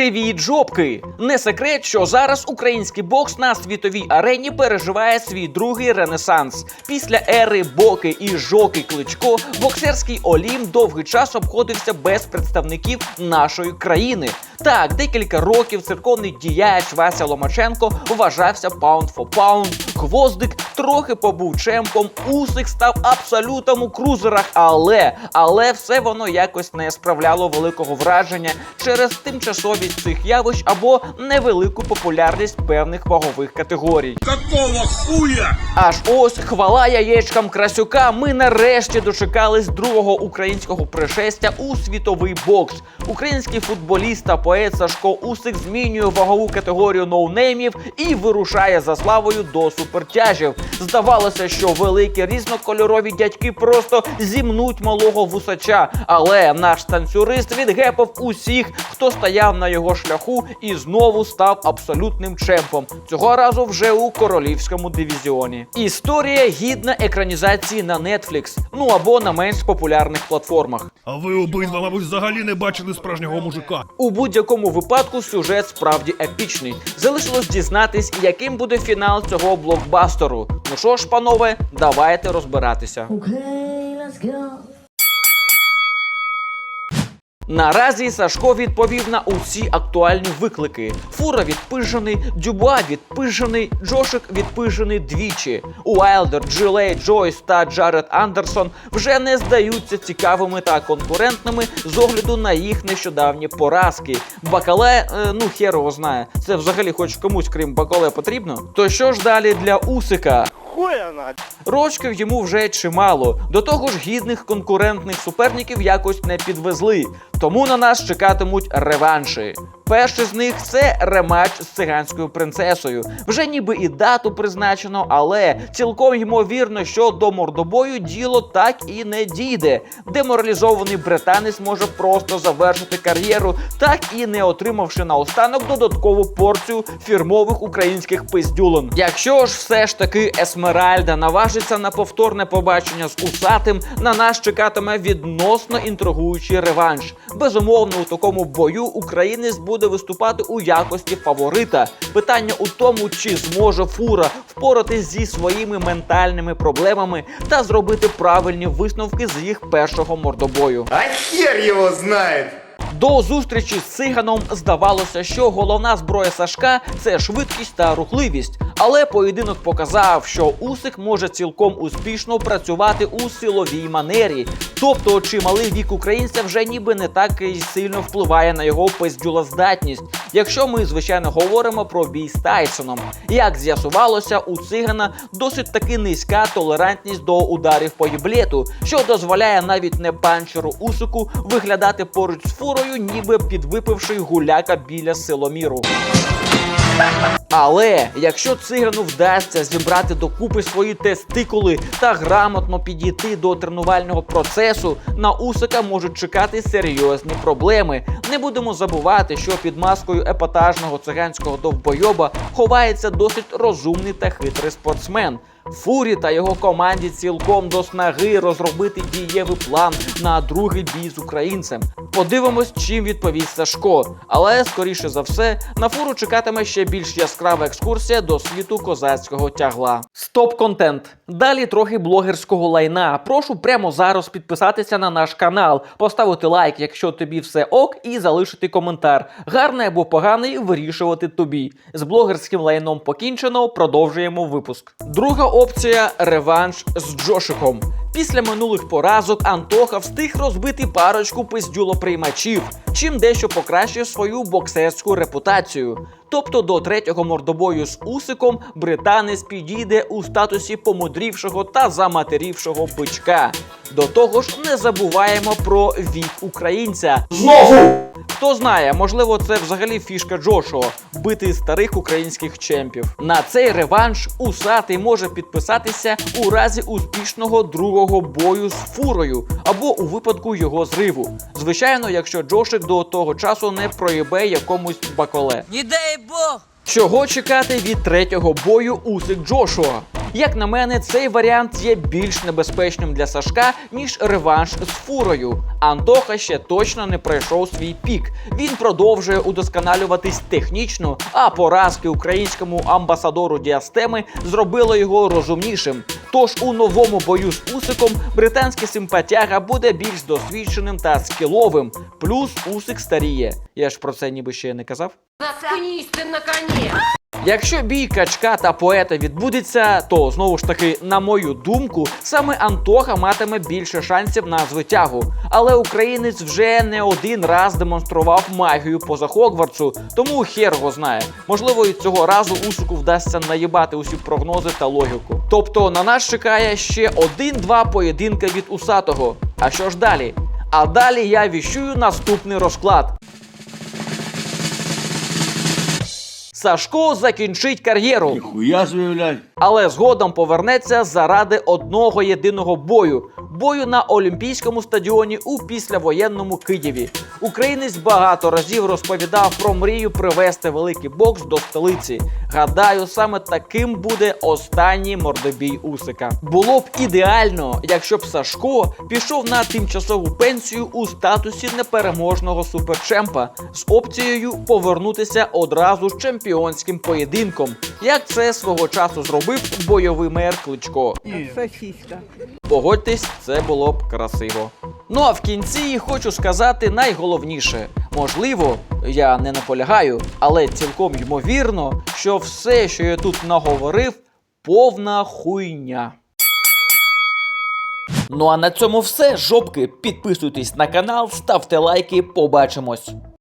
Привіт, жопки! Не секрет, що зараз український бокс на світовій арені переживає свій другий ренесанс. Після ери Боки і Жоки Кличко боксерський Олім довгий час обходився без представників нашої країни. Так, декілька років церковний діяч Вася Ломаченко вважався паунд фо паунд. Гвоздик трохи побув чемпом, Усик став абсолютом у крузерах, але але все воно якось не справляло великого враження через тимчасовість цих явищ або невелику популярність певних вагових категорій. Какого хуя? Аж ось хвала яєчкам Красюка. Ми нарешті дочекались другого українського пришестя у світовий бокс. Український футболіст та поет Сашко Усик змінює вагову категорію ноунеймів і вирушає за славою до супертяжів. Здавалося, що великі різнокольорові дядьки просто зімнуть малого вусача. Але наш танцюрист відгепав усіх, хто стояв на його шляху, і знову став абсолютним чемпом. Цього разу вже у королівському дивізіоні. Історія гідна екранізації на Netflix, ну або на менш популярних платформах. А ви обидва, мабуть, взагалі не бачили справжнього мужика. У будь-якому випадку сюжет справді епічний. Залишилось дізнатись, яким буде фінал цього блокбастеру. Ну що ж, панове, давайте розбиратися. Okay, let's go. Наразі Сашко відповів на усі актуальні виклики. Фура відпижений, Дюбуа відпижений, Джошик відпижений двічі. Уайлдер, Джилей, Джойс та Джаред Андерсон вже не здаються цікавими та конкурентними з огляду на їх нещодавні поразки. Бакале, е, ну хер його знає. Це взагалі хоч комусь крім Бакале потрібно. То що ж далі для Усика? Рочків йому вже чимало. До того ж, гідних конкурентних суперників якось не підвезли. Тому на нас чекатимуть реванші. Перший з них це рематч з циганською принцесою. Вже ніби і дату призначено, але цілком ймовірно, що до мордобою діло так і не дійде. Деморалізований британець може просто завершити кар'єру, так і не отримавши наостанок додаткову порцію фірмових українських пиздюлин. Якщо ж все ж таки Есмеральда наважиться на повторне побачення з усатим, на нас чекатиме відносно інтригуючий реванш. Безумовно, у такому бою українець буде виступати у якості фаворита. Питання у тому, чи зможе фура впоратись зі своїми ментальними проблемами та зробити правильні висновки з їх першого мордобою. А хер его знает! До зустрічі з циганом здавалося, що головна зброя Сашка це швидкість та рухливість. Але поєдинок показав, що Усик може цілком успішно працювати у силовій манері. Тобто, чималий вік українця вже ніби не так і сильно впливає на його пиздюлоздатність. Якщо ми звичайно говоримо про бій з Тайсоном, як з'ясувалося, у цигана досить таки низька толерантність до ударів по єблету, що дозволяє навіть не панчеру Усику виглядати поруч з фурою, ніби підвипивши гуляка біля силоміру. Але якщо цигану вдасться зібрати докупи свої тестикули та грамотно підійти до тренувального процесу, на Усика можуть чекати серйозні проблеми. Не будемо забувати, що під маскою епатажного циганського довбойоба ховається досить розумний та хитрий спортсмен. Фурі та його команді цілком до снаги розробити дієвий план на другий бій з українцем. Подивимось, чим відповість Сашко. Але скоріше за все на фуру чекатиме ще більш яскрава екскурсія до світу козацького тягла. Стоп контент. Далі трохи блогерського лайна. Прошу прямо зараз підписатися на наш канал, поставити лайк, якщо тобі все ок, і залишити коментар. Гарний або поганий вирішувати тобі. З блогерським лайном покінчено. Продовжуємо випуск. Друга опція реванш з Джошиком. Після минулих поразок Антоха встиг розбити парочку пиздюлоприймачів, чим дещо покращив свою боксерську репутацію. Тобто до третього мордобою з Усиком британець підійде у статусі помудрівшого та заматерівшого бичка. До того ж, не забуваємо про вік українця. Знову! Хто знає, можливо, це взагалі фішка Джошуа бити старих українських чемпів. На цей реванш усатий може підписатися у разі успішного другого бою з фурою або у випадку його зриву. Звичайно, якщо Джошик до того часу не проїбе якомусь баколе. Не дай бог! Чого чекати від третього бою Усик Джошуа? Як на мене, цей варіант є більш небезпечним для Сашка, ніж реванш з фурою. Антоха ще точно не пройшов свій пік. Він продовжує удосконалюватись технічно, а поразки українському амбасадору діастеми зробили його розумнішим. Тож у новому бою з Усиком британський симпатяга буде більш досвідченим та скіловим. Плюс Усик старіє. Я ж про це ніби ще не казав. Ты наконец! Якщо бій качка та поета відбудеться, то знову ж таки, на мою думку, саме Антоха матиме більше шансів на звитягу. Але українець вже не один раз демонстрував магію поза Хогвартсу, тому хер його знає. Можливо, і цього разу Усику вдасться наїбати усі прогнози та логіку. Тобто на нас чекає ще один-два поєдинки від усатого. А що ж далі? А далі я віщую наступний розклад. Сашко закінчить кар'єру. Хуя заявлять. але згодом повернеться заради одного єдиного бою бою на Олімпійському стадіоні у післявоєнному Києві. Українець багато разів розповідав про мрію привезти великий бокс до столиці. Гадаю, саме таким буде останній мордобій Усика. Було б ідеально, якщо б Сашко пішов на тимчасову пенсію у статусі непереможного суперчемпа з опцією повернутися одразу з чемпіонським поєдинком, як це свого часу зробив бойовий мер Кличко. Сосиска. Погодьтесь, це було б красиво. Ну а в кінці хочу сказати найголовніше. Можливо, я не наполягаю, але цілком ймовірно, що все, що я тут наговорив, повна хуйня. Ну а на цьому все, жопки. Підписуйтесь на канал, ставте лайки, побачимось.